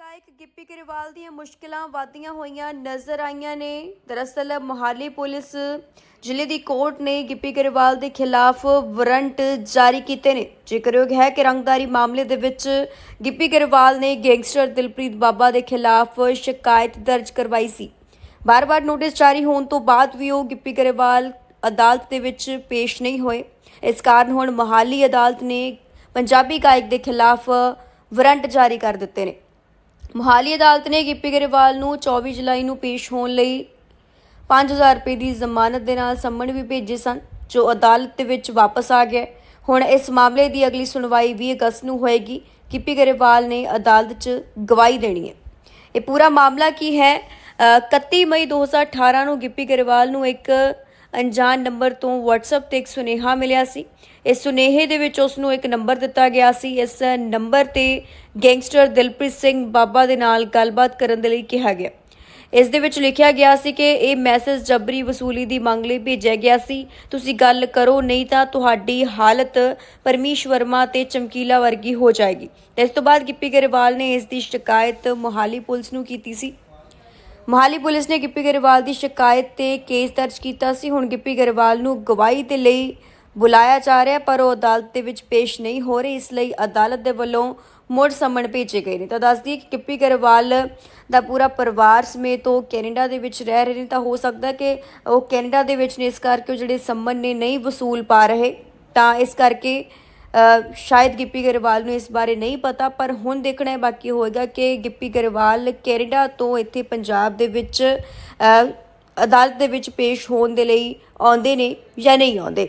ਗਾਇਕ ਗਿੱਪੀ ਗਰੇਵਾਲ ਦੀਆਂ ਮੁਸ਼ਕਲਾਂ ਵਧਦੀਆਂ ਹੋਈਆਂ ਨਜ਼ਰ ਆਈਆਂ ਨੇ। ਦਰਅਸਲ ਮੋਹਾਲੀ ਪੁਲਿਸ ਜ਼ਿਲ੍ਹੇ ਦੀ ਕੋਰਟ ਨੇ ਗਿੱਪੀ ਗਰੇਵਾਲ ਦੇ ਖਿਲਾਫ ਵਾਰੰਟ ਜਾਰੀ ਕੀਤੇ ਨੇ। ਜ਼ਿਕਰਯੋਗ ਹੈ ਕਿ ਰੰਗਦਾਰੀ ਮਾਮਲੇ ਦੇ ਵਿੱਚ ਗਿੱਪੀ ਗਰੇਵਾਲ ਨੇ ਗੈਂਗਸਟਰ ਦਿਲਪ੍ਰੀਤ ਬਾਬਾ ਦੇ ਖਿਲਾਫ ਸ਼ਿਕਾਇਤ ਦਰਜ ਕਰਵਾਈ ਸੀ। ਬਾਰ-ਬਾਰ ਨੋਟਿਸ ਜਾਰੀ ਹੋਣ ਤੋਂ ਬਾਅਦ ਵੀ ਉਹ ਗਿੱਪੀ ਗਰੇਵਾਲ ਅਦਾਲਤ ਦੇ ਵਿੱਚ ਪੇਸ਼ ਨਹੀਂ ਹੋਏ। ਇਸ ਕਾਰਨ ਹੁਣ ਮੋਹਾਲੀ ਅਦਾਲਤ ਨੇ ਪੰਜਾਬੀ ਗਾਇਕ ਦੇ ਖਿਲਾਫ ਵਾਰੰਟ ਜਾਰੀ ਕਰ ਦਿੱਤੇ ਨੇ। ਮੋਹਾਲੀ ਅਦਾਲਤ ਨੇ ਗਿੱਪੀ ਗਰੇਵਾਲ ਨੂੰ 24 ਜੁਲਾਈ ਨੂੰ ਪੇਸ਼ ਹੋਣ ਲਈ 5000 ਰੁਪਏ ਦੀ ਜ਼ਮਾਨਤ ਦੇ ਨਾਲ ਸੰਮਣ ਵੀ ਭੇਜੇ ਸਨ ਜੋ ਅਦਾਲਤ ਦੇ ਵਿੱਚ ਵਾਪਸ ਆ ਗਿਆ ਹੁਣ ਇਸ ਮਾਮਲੇ ਦੀ ਅਗਲੀ ਸੁਣਵਾਈ 20 ਅਗਸਤ ਨੂੰ ਹੋਏਗੀ। ਗਿੱਪੀ ਗਰੇਵਾਲ ਨੇ ਅਦਾਲਤ 'ਚ ਗਵਾਹੀ ਦੇਣੀ ਹੈ। ਇਹ ਪੂਰਾ ਮਾਮਲਾ ਕੀ ਹੈ? ਅ, 31 ਮਈ 2018 ਨੂੰ ਗਿੱਪੀ ਗਰੇਵਾਲ ਨੂੰ ਇੱਕ ਅਣਜਾਣ ਨੰਬਰ ਤੋਂ WhatsApp ਤੇ ਇੱਕ ਸੁਨੇਹਾ ਮਿਲਿਆ ਸੀ। ਇਸ ਸੁਨੇਹੇ ਦੇ ਵਿੱਚ ਉਸ ਨੂੰ ਇੱਕ ਨੰਬਰ ਦਿੱਤਾ ਗਿਆ ਸੀ। ਇਸ ਨੰਬਰ ਤੇ ਗੈਂਗਸਟਰ ਦਿਲਪ੍ਰੀਤ ਸਿੰਘ ਬਾਬਾ ਦੇ ਨਾਲ ਗੱਲਬਾਤ ਕਰਨ ਦੇ ਲਈ ਕਿਹਾ ਗਿਆ। ਇਸ ਦੇ ਵਿੱਚ ਲਿਖਿਆ ਗਿਆ ਸੀ ਕਿ ਇਹ ਮੈਸੇਜ ਜਬਰੀ ਵਸੂਲੀ ਦੀ ਮੰਗ ਲਈ ਭੇਜਿਆ ਗਿਆ ਸੀ। ਤੁਸੀਂ ਗੱਲ ਕਰੋ, ਨਹੀਂ ਤਾਂ ਤੁਹਾਡੀ ਹਾਲਤ ਪਰਮੀਸ਼ ਵਰਮਾ ਤੇ ਚਮਕੀਲਾ ਵਰਗੀ ਹੋ ਜਾਏਗੀ। ਤੇ ਇਸ ਤੋਂ ਬਾਅਦ ਗਿੱਪੀ ਗਰੇਵਾਲ ਨੇ ਇਸ ਦੀ ਸ਼ਿਕਾਇਤ ਮੋਹਾਲੀ ਪੁਲਿਸ ਨੂੰ ਕੀਤੀ ਸੀ। ਮੋਹਾਲੀ ਪੁਲਿਸ ਨੇ ਗਿੱਪੀ ਗਰੇਵਾਲ ਦੀ ਸ਼ਿਕਾਇਤ ਤੇ ਕੇਸ ਦਰਜ ਕੀਤਾ ਸੀ। ਹੁਣ ਗਿੱਪੀ ਗਰੇਵਾਲ ਨੂੰ ਗਵਾਹੀ ਦੇ ਲਈ ਬੁਲਾਇਆ ਜਾ ਰਿਹਾ ਪਰ ਉਹ ਅਦਾਲਤ ਦੇ ਵਿੱਚ ਪੇਸ਼ ਨਹੀਂ ਹੋ ਰਹੇ, ਇਸ ਲਈ ਅਦਾਲਤ ਦੇ ਵੱਲੋਂ ਮੁੜ ਸੰਮਣ ਭੇਜੇ ਗਏ ਨੇ। ਤਾਂ ਦੱਸਦੀ ਕਿ ਗਿੱਪੀ ਗਰੇਵਾਲ ਦਾ ਪੂਰਾ ਪਰਿਵਾਰ ਸਮੇਤ ਉਹ ਕੈਨੇਡਾ ਦੇ ਵਿੱਚ ਰਹਿ ਰਹੇ ਨੇ। ਤਾਂ ਹੋ ਸਕਦਾ ਕਿ ਉਹ ਕੈਨੇਡਾ ਦੇ ਵਿੱਚ ਨੇ, ਇਸ ਕਰਕੇ ਉਹ ਜਿਹੜੇ ਸੰਮਨ ਨੇ ਨਹੀਂ ਵਸੂਲ ਪਾ ਰਹੇ, ਤਾਂ ਇਸ ਕਰਕੇ ਸ਼ਾਇਦ ਗਿੱਪੀ ਗਰੇਵਾਲ ਨੂੰ ਇਸ ਬਾਰੇ ਨਹੀਂ ਪਤਾ, ਪਰ ਹੁਣ ਦੇਖਣਾ ਬਾਕੀ ਹੋਏਗਾ ਕਿ ਗਿੱਪੀ ਗਰੇਵਾਲ ਕੈਨੇਡਾ ਤੋਂ ਇੱਥੇ ਪੰਜਾਬ ਦੇ ਵਿੱਚ ਅਦਾਲਤ ਦੇ ਵਿੱਚ ਪੇਸ਼ ਹੋਣ ਦੇ ਲਈ ਆਉਂਦੇ ਨੇ ਜਾਂ ਨਹੀਂ ਆਉਂਦੇ।